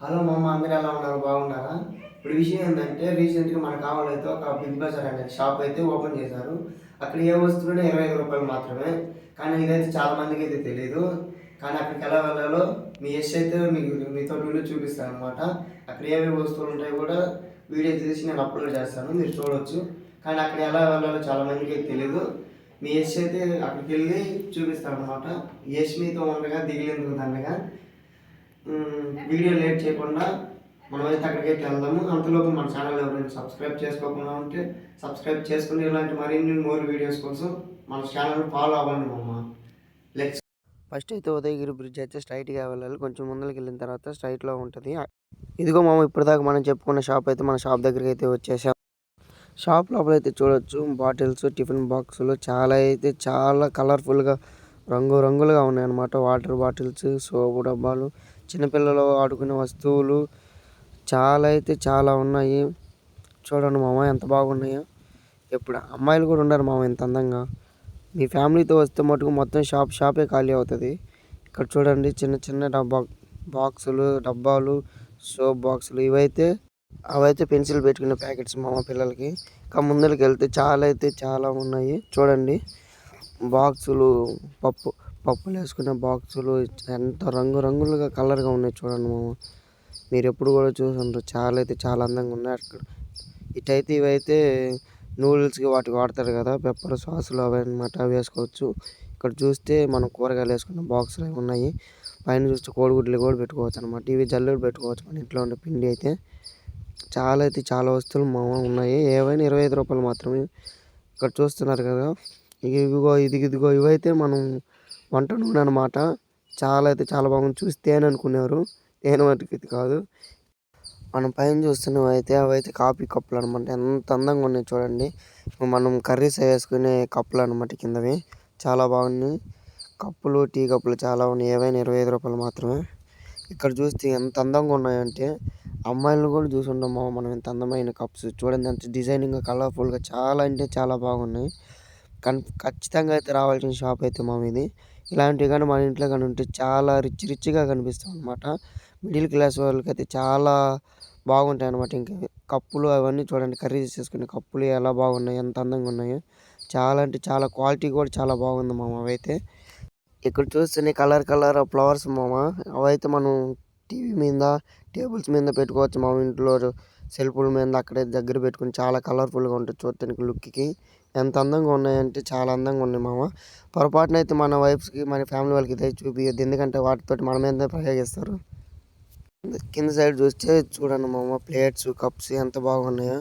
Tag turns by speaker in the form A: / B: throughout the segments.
A: Hello మమ్మ అందరూ ఎలా ఉన్నారు? బాగున్నారా? ఇప్పుడు విషయం ఏంటంటే రీసెంట్గా మన కావాలైతే ఒక బిగ్ బజార్ అనే షాప్ అయితే ఓపెన్ చేశారు. అక్కడ ఏ వస్తువులు ఇరవై ఐదు రూపాయలు మాత్రమే. కానీ ఇదైతే చాలా మందికి అయితే తెలియదు కానీ అక్కడికి ఎలా వెళ్ళాలో మీ ఎస్ అయితే మీకు మీతో వీడియో చూపిస్తాను అనమాట అక్కడ ఏమేమి వస్తువులు ఉంటాయో కూడా వీడియో తీసి నేను అప్లోడ్ చేస్తాను. మీరు చూడవచ్చు కానీ అక్కడ ఎలా వెళ్ళాలో చాలా మందికి అయితే తెలియదు మీ ఎస్ అయితే అక్కడికి వెళ్ళి చూపిస్తాను అనమాట యశ్ మీతో ఉండగా దిగిలేందుకు దండగా. వీడియో లేట్ చేయకుండా మనమైతే అక్కడికైతే వెళ్దాము. అంతలోపు మన ఛానల్ ఎవరైనా సబ్స్క్రైబ్ చేసుకోకుండా ఉంటే సబ్స్క్రైబ్ చేసుకుని ఇలాంటి మరిన్ని మోర్ వీడియోస్ కోసం మన ఛానల్ ఫాలో అవ్వండి మమ్మ లెట్స్
B: ఫస్ట్ అయితే ఉదయగిరి బ్రిడ్జ్ అయితే స్ట్రైట్గా వెళ్ళాలి. కొంచెం ముందరికి వెళ్ళిన తర్వాత స్ట్రైట్లో ఉంటుంది. ఇదిగో మామ ఇప్పటిదాకా మనం చెప్పుకున్న షాప్ అయితే మన షాప్ దగ్గరికి అయితే వచ్చేసాం. షాప్ లోపల అయితే చూడొచ్చు బాటిల్స్ టిఫిన్ బాక్సులు చాలా అయితే చాలా కలర్ఫుల్గా రంగు రంగులుగా ఉన్నాయన్నమాట. వాటర్ బాటిల్స్ సోపు డబ్బాలు చిన్నపిల్లలు ఆడుకునే వస్తువులు చాలా అయితే చాలా ఉన్నాయి. చూడండి మామ ఎంత బాగున్నాయో. ఎప్పుడు అమ్మాయిలు కూడా ఉన్నారు మామ ఇంత అందంగా. మీ ఫ్యామిలీతో వస్తే మటుకు మొత్తం షాప్ షాపే ఖాళీ అవుతుంది. ఇక్కడ చూడండి చిన్న చిన్న డబ్బా బాక్సులు డబ్బాలు సోప్ బాక్సులు ఇవైతే అవైతే పెన్సిల్ పెట్టుకునే ప్యాకెట్స్ మామ పిల్లలకి. ఇంకా ముందరికి వెళ్తే చాలా అయితే చాలా ఉన్నాయి. చూడండి బాక్సులు పప్పు పప్పులు వేసుకునే బాక్సులు ఎంత రంగు రంగులుగా కలర్గా ఉన్నాయి చూడండి మామ. మీరు ఎప్పుడు కూడా చూసుంటారు చాలా అయితే చాలా అందంగా ఉన్నాయి అక్కడ. ఇటైతే ఇవైతే నూడిల్స్కి వాటికి వాడతారు కదా పెప్పర్ సాసులు అవి అనమాట అవి వేసుకోవచ్చు. ఇక్కడ చూస్తే మనం కూరగాయలు వేసుకున్న బాక్సులు అవి ఉన్నాయి. పైన చూస్తే కోడిగుడ్లు కూడా పెట్టుకోవచ్చు అనమాట ఇవి జల్లుడు పెట్టుకోవచ్చు మన ఇంట్లో ఉండే పిండి అయితే. చాలా అయితే చాలా వస్తువులు మా ఉన్నాయి. ఏవైనా ఇరవై ఐదు రూపాయలు మాత్రమే. ఇక్కడ చూస్తున్నారు కదా ఇదిగో ఇది ఇదిగో ఇవైతే మనం వంట నూనె అనమాట చాలా అయితే చాలా బాగుంది. చూసి తేనె అనుకునేవారు. తేనె మటుకు ఇది కాదు. మనం పైన చూస్తున్నవి అయితే అవైతే కాఫీ కప్పులు అనమాట ఎంత అందంగా ఉన్నాయి చూడండి. మనం కర్రీస్ వేసుకునే కప్పులు అనమాట కిందవి. చాలా బాగున్నాయి. కప్పులు టీ కప్పులు చాలా ఉన్నాయి. ఏవైనా ఇరవై ఐదు రూపాయలు మాత్రమే. ఇక్కడ చూస్తే ఎంత అందంగా ఉన్నాయంటే అమ్మాయిలను కూడా చూసి ఉండము మనం ఎంత అందమైన కప్స్. చూడండి ఎంత డిజైనింగ్గా కలర్ఫుల్గా చాలా అంటే చాలా బాగున్నాయి. కన్ ఖచ్చితంగా అయితే రావాల్సిన షాప్ అయితే మామ ఇది ఇలాంటివి కానీ మన ఇంట్లో కానీ ఉంటే చాలా రిచ్ రిచ్గా కనిపిస్తాం అనమాట మిడిల్ క్లాస్ వాళ్ళకి అయితే చాలా బాగుంటాయి అనమాట ఇంకా కప్పులు అవన్నీ చూడండి కర్రీ చేసుకునే కప్పులు ఎలా బాగున్నాయి ఎంత అందంగా ఉన్నాయో. చాలా అంటే చాలా క్వాలిటీ కూడా చాలా బాగుంది మామ అవైతే. ఇక్కడ చూస్తేనే కలర్ కలర్ ఫ్లవర్స్ మామ. అవైతే మనం టీవీ మీద టేబుల్స్ మీద పెట్టుకోవచ్చు మా ఇంట్లో. సెల్ఫ్ల మీద అక్కడే దగ్గర పెట్టుకుని చాలా కలర్ఫుల్గా ఉంటుంది చూడటానికి లుక్కి. ఎంత అందంగా ఉన్నాయంటే చాలా అందంగా ఉన్నాయి మామ. పొరపాటున అయితే మన వైఫ్స్కి మన ఫ్యామిలీ వాళ్ళకి అయితే చూపించద్దు ఎందుకంటే వాటితోటి మన మీద ప్రయోగిస్తారు. కింద సైడ్ చూస్తే చూడండి మామ ప్లేట్స్ కప్స్ ఎంత బాగున్నాయో.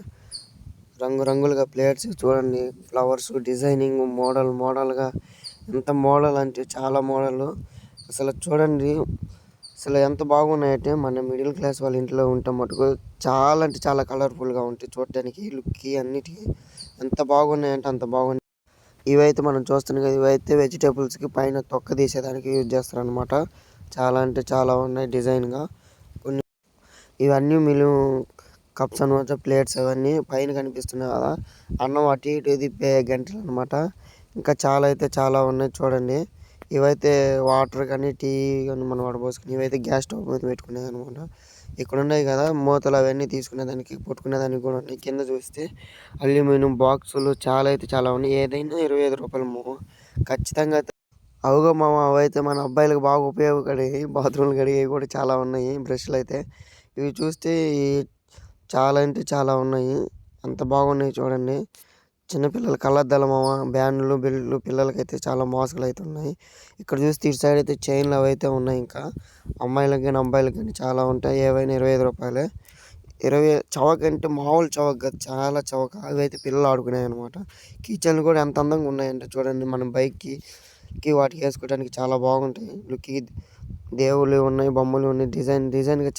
B: రంగురంగులుగా ప్లేట్స్ చూడండి. ఫ్లవర్స్ డిజైనింగ్ మోడల్ మోడల్గా ఎంత మోడల్ అంటే చాలా మోడల్. అసలు చూడండి. అసలు ఎంత బాగున్నాయంటే మన మిడిల్ క్లాస్ వాళ్ళ ఇంట్లో ఉంటే మటుకు చాలా అంటే చాలా కలర్ఫుల్గా ఉంటాయి చూడటానికి లుక్కి అన్నిటికీ. ఎంత బాగున్నాయంటే అంత బాగున్నాయి. ఇవైతే మనం చూస్తున్నాం కదా ఇవైతే వెజిటేబుల్స్కి పైన తొక్క తీసేదానికి యూజ్ చేస్తారనమాట చాలా అంటే చాలా ఉన్నాయి డిజైన్గా. కొన్ని ఇవన్నీ మిలు కప్స్ అనమాట ప్లేట్స్ అవన్నీ పైన కనిపిస్తున్నాయి కదా. అన్నం అటు ఇటు తిప్పే గంటలు అనమాట ఇంకా చాలా అయితే చాలా ఉన్నాయి చూడండి. ఇవైతే వాటర్ కానీ టీ కానీ మనం వడపోసుకుని ఇవైతే గ్యాస్ స్టవ్ మీద పెట్టుకునేది అనమాట ఇక్కడ ఉన్నాయి కదా మూతలు అవన్నీ తీసుకునేదానికి పట్టుకునేదానికి కూడా ఉన్నాయి. కింద చూస్తే అల్యూమినియం బాక్సులు చాలా అయితే చాలా ఉన్నాయి. ఏదైనా ఇరవై ఐదు రూపాయలు మో ఖచ్చితంగా అయితే అవుగా మామ అవైతే మన అబ్బాయిలకు బాగా ఉపయోగపడేవి బాత్రూమ్లు కడిగేవి కూడా చాలా ఉన్నాయి బ్రష్లు అయితే. ఇవి చూస్తే చాలా అంటే చాలా ఉన్నాయి. అంత బాగున్నాయి చూడండి. చిన్నపిల్లల కళ్ళద్దాల మామ బ్యాన్లు బెల్ట్లు పిల్లలకైతే చాలా మోసాలు అయితే ఉన్నాయి ఇక్కడ చూస్తే ఇటు సైడ్ అయితే చైన్లు అవి అయితే ఉన్నాయి ఇంకా. అమ్మాయిలకి కానీ అబ్బాయిలకు కానీ చాలా ఉంటాయి. ఏవైనా ఇరవై ఐదు రూపాయలే. ఇరవై చవక అంటే మామూలు చవక కాదు చాలా చవక. అవి అయితే పిల్లలు ఆడుకునేవి అనమాట కిచెన్లు కూడా ఎంత అందంగా ఉన్నాయంటే చూడండి మనం బైక్కి కి వాటికి వేసుకోవడానికి చాలా బాగుంటాయి. లుక్కి దేవుళ్ళు ఉన్నాయి బొమ్మలు ఉన్నాయి డిజైన్ డిజైన్గా